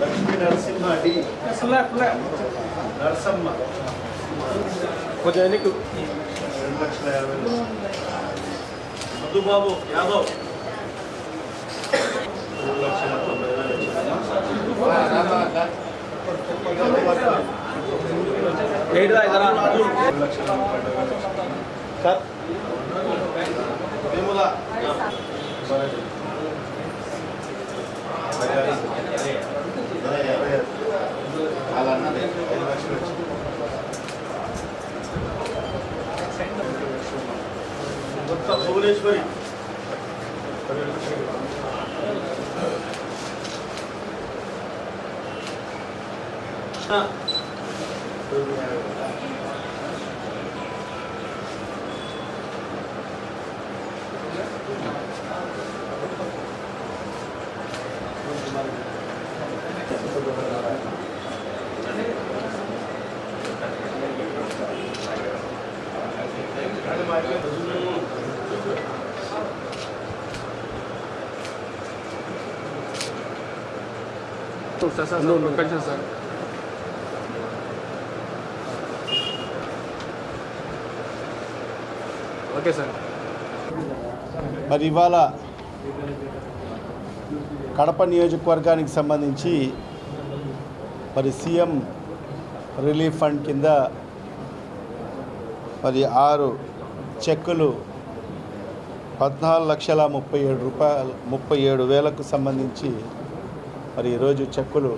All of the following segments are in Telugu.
లక్ష్మీ నరసింహ డి నరసమ్మ కొంచెం ఎన్నికు రెండు లక్షల యాభై వేలు. మధుబాబు యాదవ్ మూడు లక్షల తొంభై వేలు ఏడు ఐదరా రెండు లక్షల ముప్పై వేలు. Sir Vemula కొత్త భువనేశ్వరి ఆ. Sir sir కొంచెం సార్ ఓకే సార్ మరి ఇవాళ కడప నియోజకవర్గానికి సంబంధించి మరి సీఎం రిలీఫ్ ఫండ్ కింద మరి ఆరు చెక్కులు పద్నాలుగు లక్షల ముప్పై ఏడు రూపాయలు ముప్పై ఏడు వేలకు సంబంధించి మరి ఈరోజు చెక్కులు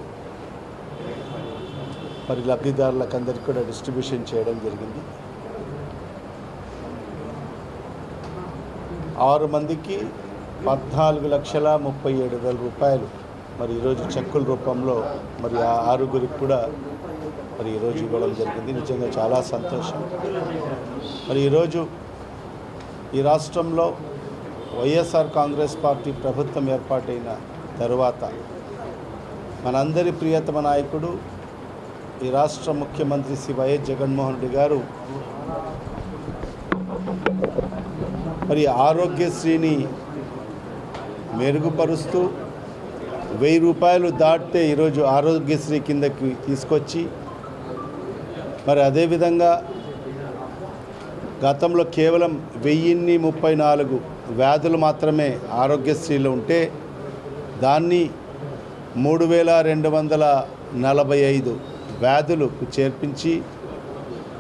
మరి లబ్ధిదారులకు అందరికీ కూడా డిస్ట్రిబ్యూషన్ చేయడం జరిగింది. ఆరు మందికి పద్నాలుగు లక్షల ముప్పై ఏడు వేల రూపాయలు మరి ఈరోజు చెక్కుల రూపంలో మరి ఆ ఆరుగురికి కూడా మరి ఈరోజు ఇవ్వడం జరిగింది. నిజంగా చాలా సంతోషం. మరి ఈరోజు ఈ రాష్ట్రంలో వైఎస్ఆర్ కాంగ్రెస్ పార్టీ ప్రభుత్వం ఏర్పాటైన తరువాత మనందరి ప్రియతమ నాయకుడు ఈ రాష్ట్ర ముఖ్యమంత్రి శ్రీ వైఎస్ జగన్మోహన్ రెడ్డి గారు మరి ఆరోగ్యశ్రీని మెరుగుపరుస్తూ వెయ్యి రూపాయలు దాటితే ఈరోజు ఆరోగ్యశ్రీ కిందకి తీసుకొచ్చి మరి అదేవిధంగా గతంలో కేవలం వెయ్యిన్ని ముప్పై నాలుగు వ్యాధులు మాత్రమే ఆరోగ్యశ్రీలో ఉంటే దాన్ని మూడు వేల రెండు వందల నలభై ఐదు వ్యాధులకు చేర్పించి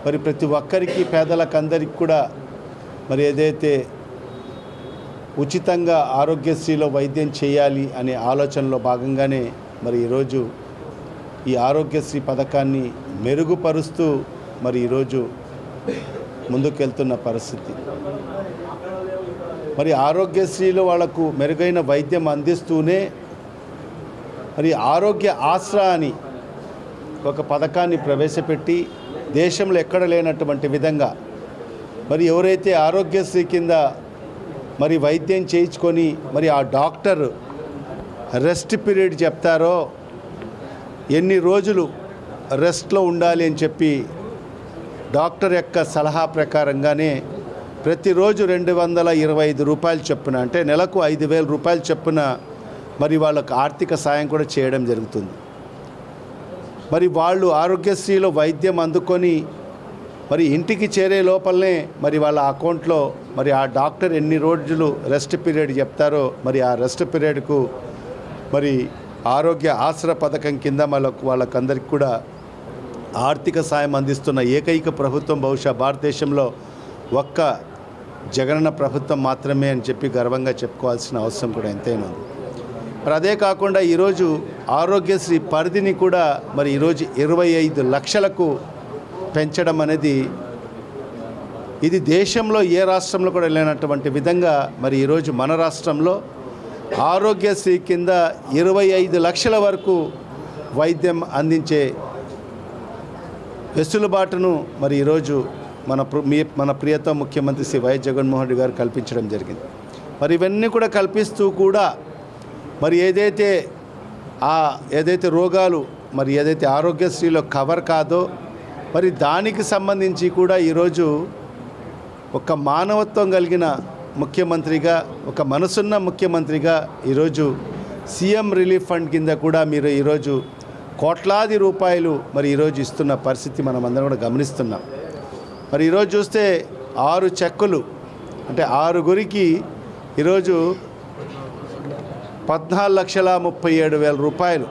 మరి ప్రతి ఒక్కరికి పేదలకందరికి కూడా మరి ఏదైతే ఉచితంగా ఆరోగ్యశ్రీలో వైద్యం చేయాలి అనే ఆలోచనలో భాగంగానే మరి ఈరోజు ఈ ఆరోగ్యశ్రీ పథకాన్ని మెరుగుపరుస్తూ మరి ఈరోజు ముందుకెళ్తున్న పరిస్థితి. మరి ఆరోగ్యశ్రీలో వాళ్ళకు మెరుగైన వైద్యం అందిస్తూనే మరి ఆరోగ్య ఆసరా అని ఒక పథకాన్ని ప్రవేశపెట్టి దేశంలో ఎక్కడ లేనటువంటి విధంగా మరి ఎవరైతే ఆరోగ్యశ్రీ కింద మరి వైద్యం చేయించుకొని మరి ఆ డాక్టర్ రెస్ట్ పీరియడ్ చెప్తారో ఎన్ని రోజులు రెస్ట్లో ఉండాలి అని చెప్పి డాక్టర్ యొక్క సలహా ప్రకారంగానే ప్రతిరోజు రెండు వందల ఇరవై ఐదు రూపాయలు చొప్పున అంటే నెలకు ఐదు వేల రూపాయలు చొప్పున మరి వాళ్ళకు ఆర్థిక సాయం కూడా చేయడం జరుగుతుంది. మరి వాళ్ళు ఆరోగ్యశ్రీలో వైద్యం అందుకొని మరి ఇంటికి చేరే లోపలనే మరి వాళ్ళ అకౌంట్లో మరి ఆ డాక్టర్ ఎన్ని రోజులు రెస్ట్ పీరియడ్ చెప్తారో మరి ఆ రెస్ట్ పీరియడ్కు మరి ఆరోగ్య ఆసర పథకం కింద వాళ్ళకు వాళ్ళకందరికి కూడా ఆర్థిక సాయం అందిస్తున్న ఏకైక ప్రభుత్వం బహుశా భారతదేశంలో ఒక్క జగనన్న ప్రభుత్వం మాత్రమే అని చెప్పి గర్వంగా చెప్పుకోవాల్సిన అవసరం కూడా ఎంతైనా ఉంది. మరి అదే కాకుండా ఈరోజు ఆరోగ్యశ్రీ పరిధిని కూడా మరి ఈరోజు ఇరవై ఐదు లక్షలకు పెంచడం అనేది ఇది దేశంలో ఏ రాష్ట్రంలో కూడా లేనటువంటి విధంగా మరి ఈరోజు మన రాష్ట్రంలో ఆరోగ్యశ్రీ కింద ఇరవై ఐదు లక్షల వరకు వైద్యం అందించే వెసులుబాటును మరి ఈరోజు మన మీ మన ప్రియత ముఖ్యమంత్రి శ్రీ వైఎస్ జగన్మోహన్ రెడ్డి గారు కల్పించడం జరిగింది. మరి ఇవన్నీ కూడా కల్పిస్తూ కూడా మరి ఏదైతే ఆ ఏదైతే రోగాలు మరి ఏదైతే ఆరోగ్యశ్రీలో కవర్ కాదో మరి దానికి సంబంధించి కూడా ఈరోజు ఒక మానవత్వం కలిగిన ముఖ్యమంత్రిగా ఒక మనసున్న ముఖ్యమంత్రిగా ఈరోజు సీఎం రిలీఫ్ ఫండ్ కింద కూడా మీరు ఈరోజు కోట్లాది రూపాయలు మరి ఈరోజు ఇస్తున్న పరిస్థితి మనం అందరం కూడా గమనిస్తున్నాం. మరి ఈరోజు చూస్తే ఆరు చెక్కులు అంటే ఆరుగురికి ఈరోజు పద్నాలుగు లక్షల ముప్పై ఏడు వేల రూపాయలు.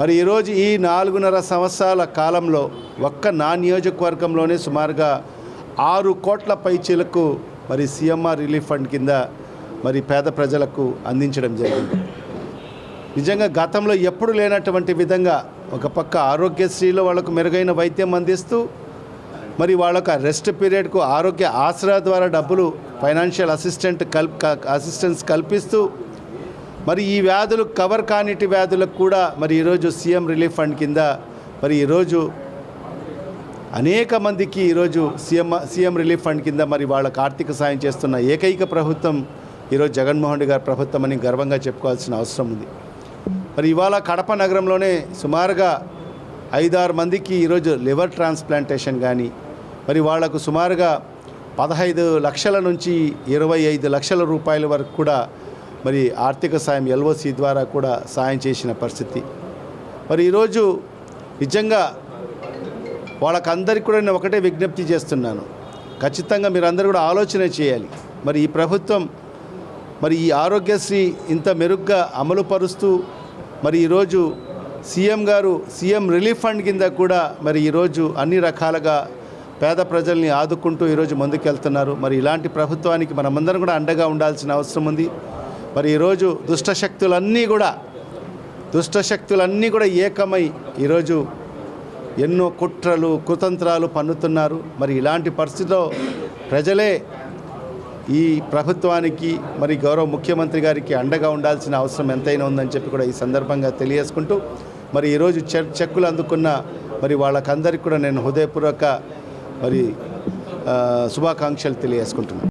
మరి ఈరోజు ఈ నాలుగున్నర సంవత్సరాల కాలంలో ఒక్క నా నియోజకవర్గంలోనే సుమారుగా ఆరు కోట్ల పైచీలకు మరి సీఎంఆర్ రిలీఫ్ ఫండ్ కింద మరి పేద ప్రజలకు అందించడం జరిగింది. నిజంగా గతంలో ఎప్పుడు లేనటువంటి విధంగా ఒక పక్క ఆరోగ్యశ్రీలో వాళ్ళకు మెరుగైన వైద్యం అందిస్తూ మరి వాళ్ళకు రెస్ట్ పీరియడ్కు ఆరోగ్య ఆసరా ద్వారా డబ్బులు ఫైనాన్షియల్ అసిస్టెంట్ కల్ అసిస్టెన్స్ కల్పిస్తూ మరి ఈ వ్యాధులు కవర్ కానిటి వ్యాధులకు కూడా మరి ఈరోజు సీఎం రిలీఫ్ ఫండ్ కింద మరి ఈరోజు అనేక మందికి ఈరోజు సీఎం సీఎం రిలీఫ్ ఫండ్ కింద మరి వాళ్ళకు ఆర్థిక సాయం చేస్తున్న ఏకైక ప్రభుత్వం ఈరోజు జగన్మోహన్ రెడ్డి గారి ప్రభుత్వం అని గర్వంగా చెప్పుకోవాల్సిన అవసరం ఉంది. మరి ఇవాళ కడప నగరంలోనే సుమారుగా ఐదారు మందికి ఈరోజు లివర్ ట్రాన్స్ప్లాంటేషన్ కానీ మరి వాళ్ళకు సుమారుగా పదహైదు లక్షల నుంచి ఇరవై ఐదు లక్షల రూపాయల వరకు కూడా మరి ఆర్థిక సాయం ఎల్ఓసి ద్వారా కూడా సాయం చేసిన పరిస్థితి. మరి ఈరోజు నిజంగా వాళ్ళకందరికీ కూడా నేను ఒకటే విజ్ఞప్తి చేస్తున్నాను. ఖచ్చితంగా మీరందరూ కూడా ఆలోచన చేయాలి. మరి ఈ ప్రభుత్వం మరి ఈ ఆరోగ్యశ్రీ ఇంత మెరుగ్గా అమలు పరుస్తూ మరి ఈరోజు సీఎం గారు సీఎం రిలీఫ్ ఫండ్ కింద కూడా మరి ఈరోజు అన్ని రకాలుగా పేద ప్రజల్ని ఆదుకుంటూ ఈరోజు ముందుకెళ్తున్నారు. మరి ఇలాంటి ప్రభుత్వానికి మనమందరం కూడా అండగా ఉండాల్సిన అవసరం ఉంది. మరి ఈరోజు దుష్టశక్తులన్నీ కూడా దుష్టశక్తులన్నీ కూడా ఏకమై ఈరోజు ఎన్నో కుట్రలు కుతంత్రాలు పన్నుతున్నారు. మరి ఇలాంటి పరిస్థితిలో ప్రజలే ఈ ప్రభుత్వానికి మరి గౌరవ ముఖ్యమంత్రి గారికి అండగా ఉండాల్సిన అవసరం ఎంతైనా ఉందని చెప్పి కూడా ఈ సందర్భంగా తెలియజేసుకుంటూ మరి ఈరోజు చె చెక్కులు అందుకున్న మరి వాళ్ళకందరికీ కూడా నేను హృదయపూర్వక మరి శుభాకాంక్షలు తెలియజేసుకుంటున్నాను.